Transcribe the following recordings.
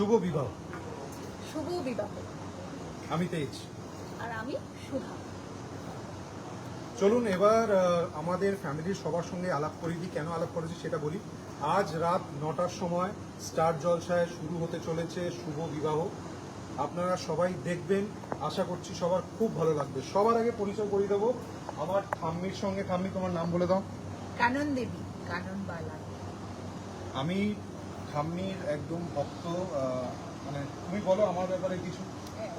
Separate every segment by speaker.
Speaker 1: শুভ বিবাহ।
Speaker 2: শুভ বিবাহ।
Speaker 1: আমি তেজ।
Speaker 2: আর আমি সুধা
Speaker 1: চলুন এবার আমাদের ফ্যামিলির সবার সঙ্গে আলাপ করে দিই কেন আলাপ করেছি সেটা বলি। আজ রাত নটার সময় স্টার জলসায় শুরু হতে চলেছে শুভ বিবাহ। আপনারা সবাই দেখবেন আশা করছি সবার খুব ভালো লাগবে। সবার আগে পরিচয় করিয়ে দেবো। আমার ঠাম্মির সঙ্গে ঠাম্মি তোমার নাম বলে দাও।
Speaker 2: কানন দেবী কানন বালা।
Speaker 1: আমি ঠাম্মির একদম ভক্ত মানে তুমি বলো আমার ব্যাপারে কিছু।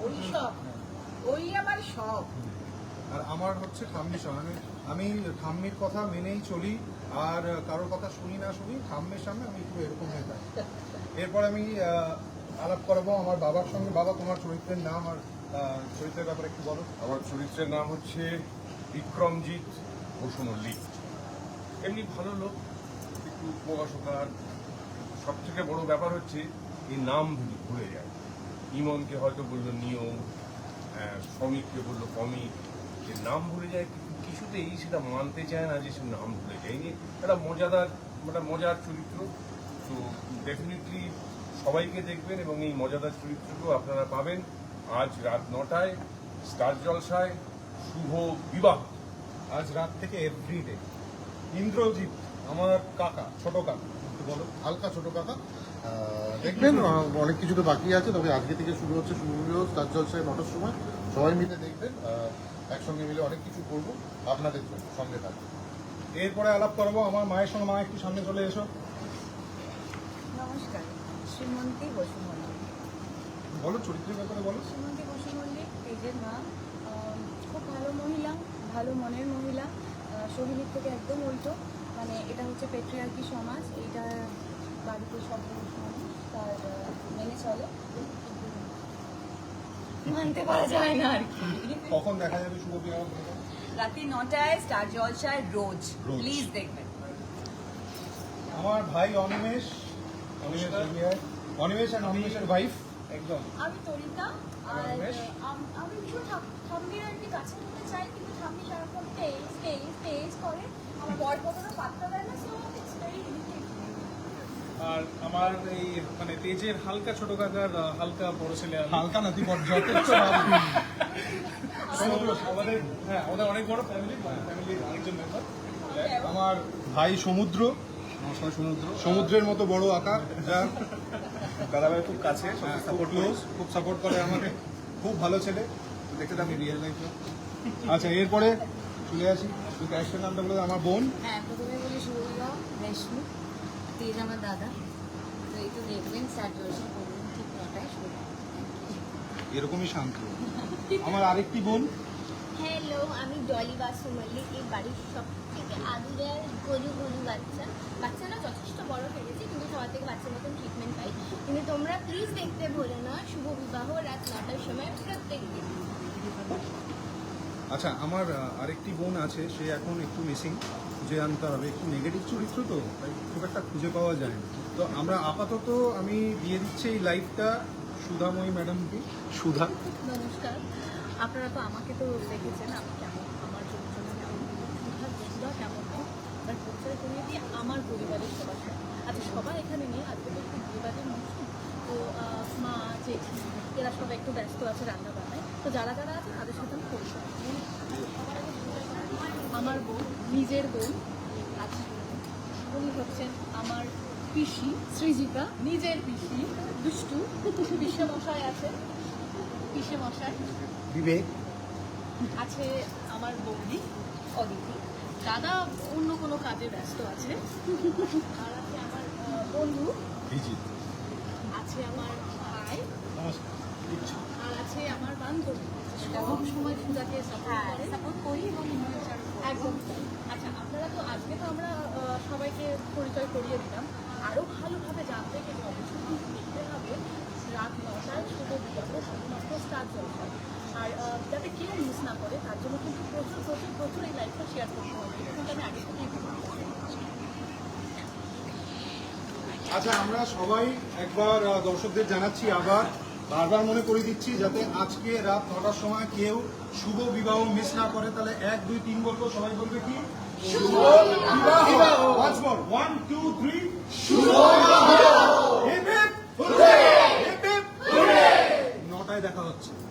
Speaker 2: ওই সব। ওই আমার সব
Speaker 1: আর আমার হচ্ছে ঠাম্মির সঙ্গে আমি ঠাম্মির কথা মেনেই চলি আর কারোর কথা শুনি না শুনি ঠাম্মির সামনে আমি একটু এরকম হয়ে থাকি। এরপর আমি আলাপ করাবো আমার বাবার সঙ্গে। বাবা তোমার চরিত্রের নাম আর চরিত্রের ব্যাপারে একটু বলো।
Speaker 3: আমার চরিত্রের নাম হচ্ছে বিক্রমজিৎ মল্লিক এমনি ভালো লোক একটু প্রকাশকার সব থেকে বড় ব্যাপার হচ্ছে এই নাম ভুলে যায়, ইমনকে হয়তো বলল নিয়ম শ্রমিককে বলল কমিক যে নাম ভুলে যায় কিছুতেই সেটা মানতে চায় না যে সে নাম ভুলে যায় এই নিয়ে একটা মজাদার একটা মজার চরিত্র। তো ডেফিনেটলি সবাইকে দেখবেন এবং এই মজাদার চরিত্রকেও আপনারা পাবেন। আজ রাত নটায় স্টার জলসায় শুভ বিবাহ।
Speaker 1: আজ রাত থেকে এভরিডে ইন্দ্রজিৎ আমার কাকা ছোট কাকা একটু বলো
Speaker 4: হালকা ছোট কাকা দেখবেন অনেক কিছু তো বাকি আছে তবে আজকে থেকে শুরু হচ্ছে শুভ বিবাহ তার জলসায় নটার সময়। সবাই মিলে দেখবেন একসঙ্গে মিলে অনেক কিছু করব আপনাদের সঙ্গে থাকবেন
Speaker 1: এরপরে আলাপ করাবো আমার মায়ের সঙ্গে মা একটু সামনে চলে এসো।
Speaker 2: নমস্কার শ্রীমন্তী বসু মল্লিক
Speaker 1: বলো চরিত্রের ব্যাপারে বলো।
Speaker 2: শ্রীমন্তী বসু মল্লিক তেজের মা খুব ভালো মহিলা ভালো মনের মহিলা আহ, থেকে একদম উল্টো। মানে এটা হচ্ছে পেট্রিয়ার্কি সমাজ এটা বাড়িতে সব তার মেনে চলে। মানতে পারা যায় না আর কি।
Speaker 1: কখন দেখা যাবে শুভ বিবাহ
Speaker 2: রাতে নটায় স্টার জলসায় রোজ।
Speaker 1: রোজ।
Speaker 2: প্লিজ দেখবেন।
Speaker 1: আমার ভাই অনিমেষ অনিমেষ অনিমেষ আর অনিমেষের ওয়াইফ একদম।
Speaker 5: আমি তরিকা আর। আমি ভীষণ ঠাম্মির আর কি কাছে নিতে চাই সারাক্ষণ করে। আমার বর কখনো পাত্তা দেয় না সো ইটস ভেরি
Speaker 6: আর আমার এই মানে তেজের হালকা ছোট কাকার হালকা বড় ছেলে।
Speaker 1: হালকা নাতি বড় যথেষ্ট
Speaker 6: আমাদের হ্যাঁ আমাদের অনেক বড় ফ্যামিলি ফ্যামিলির আরেকজন মেম্বার
Speaker 1: আমার ভাই সমুদ্র।
Speaker 6: সমুদ্র।
Speaker 1: সমুদ্রের মতো বড় আকার যা
Speaker 6: দাদাভাই খুব কাছে
Speaker 1: খুব সাপোর্ট করে আমাকে। খুব ভালো ছেলে। দেখতে আমি রিয়েল লাইফে আচ্ছা এরপরে চলে আসি। তুই ক্যারেক্টার নামটা বলে আমার বোন।
Speaker 7: হ্যাঁ প্রথমে বলি রেশমি। তেজ আমার দাদা। তো এই তো দেখবেন স্যার জলসা করবেন ঠিক নটায় শুরু।
Speaker 1: এরকমই শান্ত। আমার আরেকটি বোন।
Speaker 5: হ্যালো আমি ডলি বাসু মল্লিক এই বাড়ির সব থেকে আদুরের গরু গরু বাচ্চা। বাচ্চারা যথেষ্ট বড় হয়ে গেছে কিন্তু সবার থেকে বাচ্চার মতন ট্রিটমেন্ট পাই। কিন্তু তোমরা প্লিজ দেখতে ভুলো না শুভ বিবাহ রাত নটার সময় প্রত্যেক দিন
Speaker 1: আচ্ছা আমার আরেকটি বোন আছে সে এখন একটু মিসিং খুঁজে আনতে হবে একটু নেগেটিভ চরিত্র তো তাই খুব একটা খুঁজে পাওয়া যায় না তো আমরা আপাতত আমি দিয়ে দিচ্ছি এই লাইফটা সুধাময়ী ম্যাডামকে। সুধা?
Speaker 2: নমস্কার। আপনারা তো আমাকে তো দেখেছেন আমি কেমন আমার চরিত্র কেমন? সুধা সুধা কেমন? তার পরিচয় করিয়ে দিয়ে আমার পরিবারের সবার আচ্ছা সবাই এখানে নিয়ে আজকে তো একটু বিয়েবাদের মৌসুম তো মা জেঠি এরা সবাই একটু ব্যস্ত আছে রান্না বান্নায় তো যারা যারা আছে তাদের সাথে আমি পরিচয় আমার বোন নিজের বোন আছে উনি হচ্ছেন আমার পিসি সৃজিতা নিজের পিসি দুষ্টু পিসে মশাই আছে পিসে মশাই
Speaker 1: বিবেক।
Speaker 2: আছে আমার বৌদি অদিতি। দাদা অন্য কোনো কাজে ব্যস্ত আছে। আর আছে আমার বন্ধু। আছে আমার ভাই
Speaker 1: নমস্কার
Speaker 2: আর আছে সব সময় পূজাকে সাপোর্ট
Speaker 7: হ্যাঁ
Speaker 2: করে?
Speaker 7: এবং
Speaker 2: একদম। আচ্ছা আপনারা তো আজকে তো আমরা সবাইকে পরিচয় করিয়ে দিলাম। আরও ভালোভাবে জানতে গেলে অবশ্যই কিন্তু দেখতে হবে রাত নটায় শুভ বিবাহ শুধুমাত্র স্টার জলসায় আর যাতে কেউ মিস না করে তার জন্য কিন্তু প্রচুর প্রচুর প্রচুর এই লাইফটা শেয়ার করতে হবে। কিন্তু আমি আগে থেকেই বলছি।
Speaker 1: আচ্ছা আমরা সবাই একবার দর্শকদের জানাচ্ছি আবার বারবার মনে করে দিচ্ছি যাতে আজকে রাত নটার সময় কেউ শুভ বিবাহ মিস না করে তাহলে এক দুই তিন বলব সবাই বলবে কি ওয়ান টু নটায় দেখা হচ্ছে